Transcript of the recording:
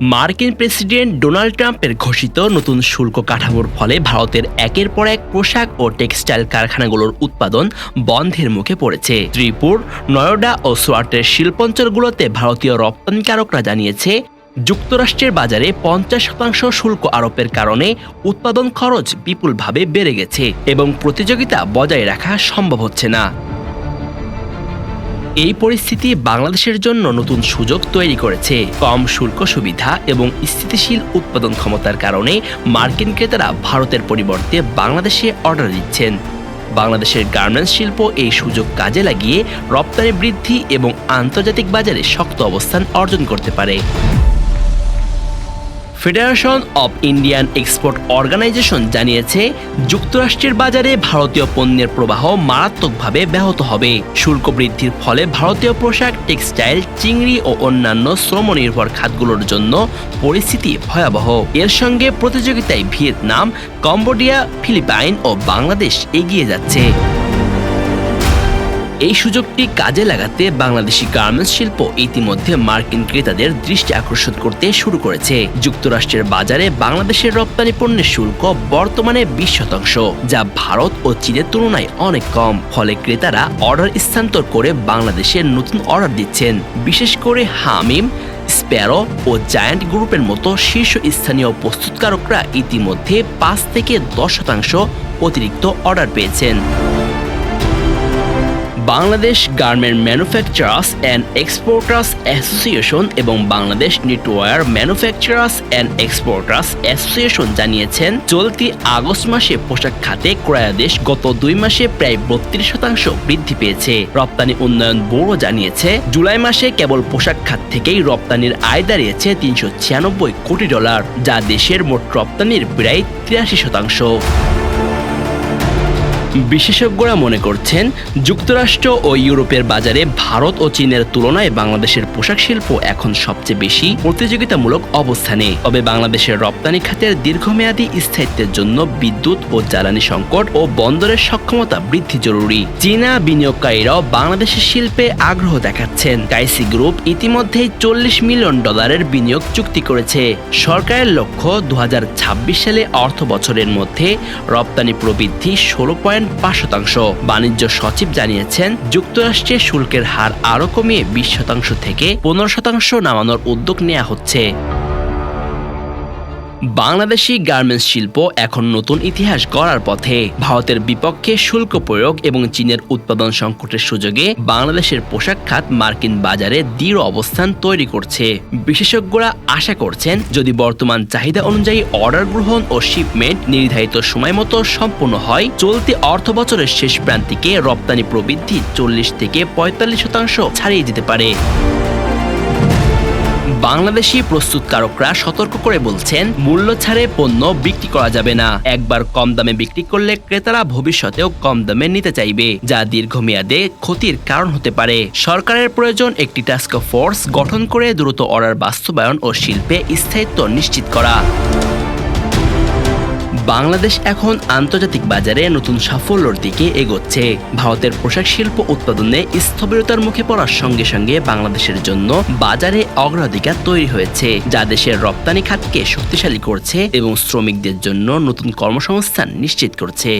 মার্কিন president Donald ট্রাম্পের ঘোষিত নতুন শুল্ক কাঠামোর ফলে ভারতের একের পর এক পোশাক ও টেক্সটাইল কারখানাগুলোর উৎপাদন বন্ধের মুখে পড়েছে। ত্রিপুর, নয়ডা ও সোয়াটের শিল্পাঞ্চলগুলোতে ভারতীয় রপ্তানিকারকরা জানিয়েছে, যুক্তরাষ্ট্রের বাজারে পঞ্চাশ শতাংশ শুল্ক আরোপের কারণে উৎপাদন খরচ বিপুলভাবে বেড়ে গেছে এবং প্রতিযোগিতা বজায় রাখা সম্ভব হচ্ছে না। এই পরিস্থিতি বাংলাদেশের জন্য নতুন সুযোগ তৈরি করেছে। কম শুল্ক সুবিধা এবং স্থিতিশীল উৎপাদন ক্ষমতার কারণে মার্কিন ক্রেতারা ভারতের পরিবর্তে বাংলাদেশে অর্ডার দিচ্ছেন। বাংলাদেশের গার্মেন্টস শিল্প এই সুযোগ কাজে লাগিয়ে রপ্তানি বৃদ্ধি এবং আন্তর্জাতিক বাজারে শক্ত অবস্থান অর্জন করতে পারে। Federation of Indian Export Organization জানিয়েছে, যুক্তরাষ্ট্রের বাজারে ভারতীয় পণ্যের প্রবাহ মারাত্মকভাবে ব্যাহত হবে। শুল্ক বৃদ্ধির ফলে ভারতীয় পোশাক, টেক্সটাইল, চিংড়ি ও অন্যান্য শ্রমনির্ভর খাতগুলোর জন্য পরিস্থিতি ভয়াবহ। এর সঙ্গে প্রতিযোগিতায় ভিয়েতনাম, কম্বোডিয়া, ফিলিপাইন ও বাংলাদেশ এগিয়ে যাচ্ছে। এই সুযোগটি কাজে লাগাতে বাংলাদেশি গার্মেন্টস শিল্প ইতিমধ্যে মার্কিন ক্রেতাদের দৃষ্টি আকর্ষণ করতে শুরু করেছে। যুক্তরাষ্ট্রের বাজারে বাংলাদেশের রপ্তানি পণ্যের শুল্ক বর্তমানে বিশ শতাংশ, যা ভারত ও চীনের তুলনায় অনেক কম। ফলে ক্রেতারা অর্ডার স্থানান্তর করে বাংলাদেশে নতুন অর্ডার দিচ্ছেন। বিশেষ করে হামিম, স্প্যারো ও জায়ান্ট গ্রুপের মতো শীর্ষ স্থানীয় প্রস্তুতকারকরা ইতিমধ্যে পাঁচ থেকে দশ শতাংশ অতিরিক্ত অর্ডার পেয়েছেন। Bangladesh garment manufacturers and exporters association এবং Bangladesh knitwear manufacturers and exporters association জানিয়েছেন, চলতি আগস্ট মাসে পোশাক খাতে ক্রয়াদেশ গত দুই মাসে প্রায় বত্রিশ শতাংশ বৃদ্ধি পেয়েছে। রপ্তানি উন্নয়ন ব্যুরো জানিয়েছে, জুলাই মাসে কেবল পোশাক খাত থেকেই রপ্তানির আয় দাঁড়িয়েছে তিনশো ছিয়ানব্বই কোটি ডলার, যা দেশের মোট রপ্তানির প্রায় তিরাশি শতাংশ। বিশেষজ্ঞরা মনে করছেন যুক্তরাষ্ট্র ও ইউরোপের বাজারে ভারত ও চীনের তুলনায় বাংলাদেশের পোশাক শিল্প এখন সবচেয়ে বেশি প্রতিযোগিতামূলক অবস্থানে। তবে বাংলাদেশের রপ্তানি খাতের দীর্ঘমেয়াদী স্থায়িত্বের জন্য বিদ্যুৎ ও জ্বালানি সংকট ও বন্দরের সক্ষমতা বৃদ্ধি জরুরি। চীনা বিনিয়োগকারীরাও বাংলাদেশের শিল্পে আগ্রহ দেখাচ্ছেন। কাইসি গ্রুপ ইতিমধ্যেই চল্লিশ মিলিয়ন ডলারের বিনিয়োগ চুক্তি করেছে। সরকারের লক্ষ্য দু হাজার ছাব্বিশ সালে অর্থ বছরের মধ্যে রপ্তানি প্রবৃদ্ধি ষোলো পাঁচ শতাংশ। বাণিজ্য সচিব জানিয়েছেন, যুক্তরাষ্ট্রে শুল্কের হার আরও কমিয়ে বিশ শতাংশ থেকে পনেরো শতাংশ নামানোর উদ্যোগ নেওয়া হচ্ছে। বাংলাদেশি গার্মেন্টস শিল্প এখন নতুন ইতিহাস গড়ার পথে। ভারতের বিপক্ষে শুল্ক প্রয়োগ এবং চীনের উৎপাদন সংকটের সুযোগে বাংলাদেশের পোশাক খাত মার্কিন বাজারে দৃঢ় অবস্থান তৈরি করছে। বিশেষজ্ঞরা আশা করছেন, যদি বর্তমান চাহিদা অনুযায়ী অর্ডার গ্রহণ ও শিপমেন্ট নির্ধারিত সময় মতো সম্পূর্ণ হয়, চলতি অর্থ বছরের শেষ প্রান্তিকে রপ্তানি প্রবৃদ্ধি চল্লিশ থেকে পঁয়তাল্লিশ শতাংশ ছাড়িয়ে যেতে পারে। বাংলাদেশি প্রস্তুতকারকরা সতর্ক করে বলছেন, মূল্য ছাড়ে পণ্য বিক্রি করা যাবে না। একবার কম দামে বিক্রি করলে ক্রেতারা ভবিষ্যতেও কম দামে নিতে চাইবে, যা দীর্ঘমেয়াদে ক্ষতির কারণ হতে পারে। সরকারের প্রয়োজন একটি টাস্ক ফোর্স গঠন করে দ্রুত অর্ডার বাস্তবায়ন ও শিল্পে স্থায়িত্ব নিশ্চিত করা। বাংলাদেশ এখন আন্তর্জাতিক বাজারে নতুন সাফল্যর দিকে এগোচ্ছে। ভারতের পোশাক শিল্প উৎপাদনে স্থবিরতার মুখে পড়ার সঙ্গে সঙ্গে বাংলাদেশের জন্য বাজারে অগ্রাধিকার তৈরি হয়েছে, যা দেশের রপ্তানি খাতকে শক্তিশালী করছে এবং শ্রমিকদের জন্য নতুন কর্মসংস্থান নিশ্চিত করছে।